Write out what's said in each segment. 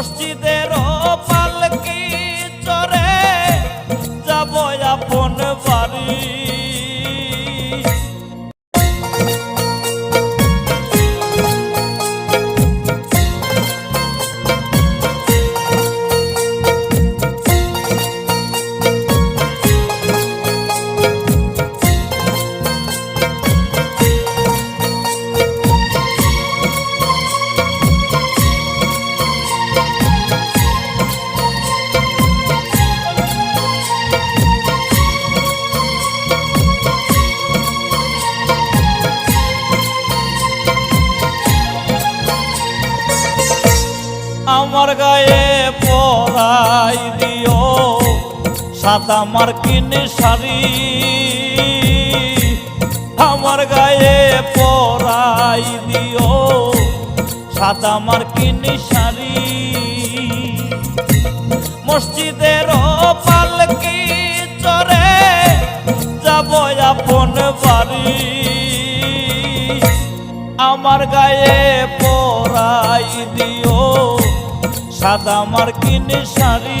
মসজিদের আমার গায়ে পরাই দিও, সাদা মার্কিন শাড়ি। আমার গায়ে পরাই দিও, সাদা মার্কিন শাড়ি। মসজিদের পালকি চরে যাব আপন বাড়ি। আমার গায়ে পরাই দিও সাদা মার্কিন শাড়ি।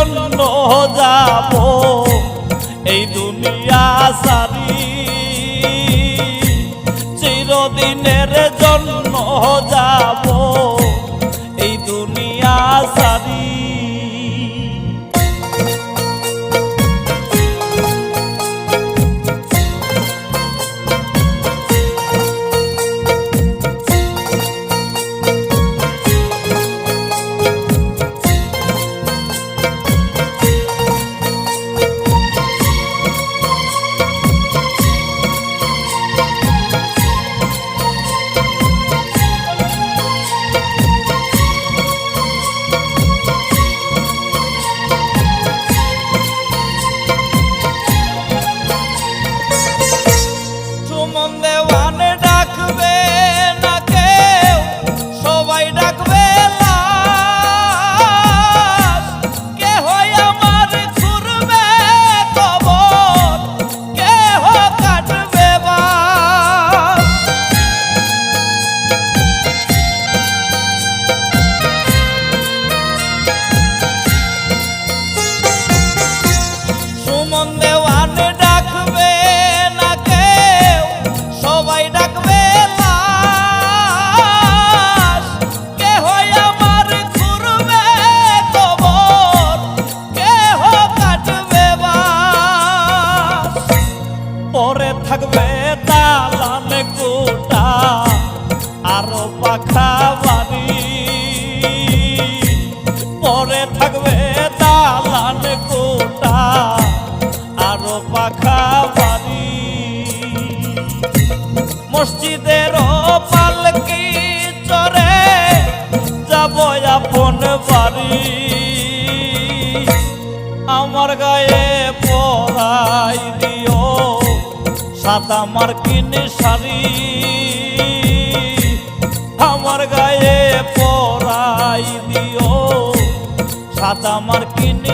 জন্য যাব এই দুনিয়া সারি। চিরদিনের জন্ম যাব। পরে থাকবে দালানে গোটা আরও পাখা বাড়ি। পরে থাকবে সাদা মার্কিন শাড়ি। আমার গায়ে পরাই দিও। সাদা মার্কিন